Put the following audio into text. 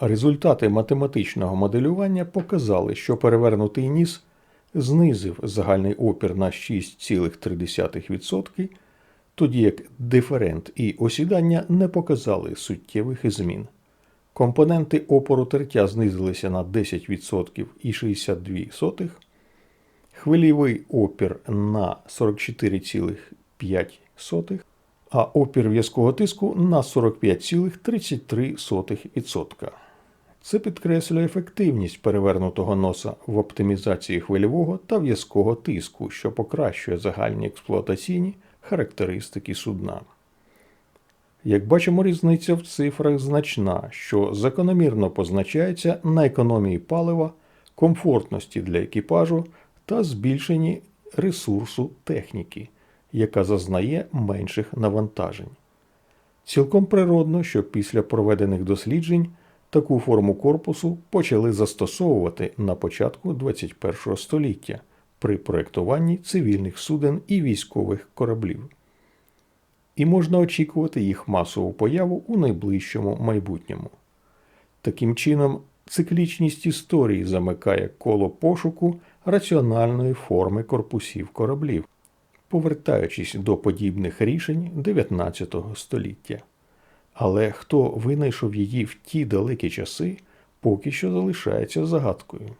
Результати математичного моделювання показали, що перевернутий ніс знизив загальний опір на 6,3%, тоді як диферент і осідання не показали суттєвих змін. Компоненти опору тертя знизилися на 10% і 62%, хвильовий опір на 44,5%, а опір в'язкого тиску на 45,33%. Це підкреслює ефективність перевернутого носа в оптимізації хвильового та в'язкого тиску, що покращує загальні експлуатаційні характеристики судна. Як бачимо, різниця в цифрах значна, що закономірно позначається на економії палива, комфортності для екіпажу та збільшенні ресурсу техніки, яка зазнає менших навантажень. Цілком природно, що після проведених досліджень таку форму корпусу почали застосовувати на початку 21 століття при проєктуванні цивільних суден і військових кораблів. І можна очікувати їх масову появу у найближчому майбутньому. Таким чином, циклічність історії замикає коло пошуку раціональної форми корпусів кораблів, повертаючись до подібних рішень 19 століття. Але хто винайшов її в ті далекі часи, поки що залишається загадкою.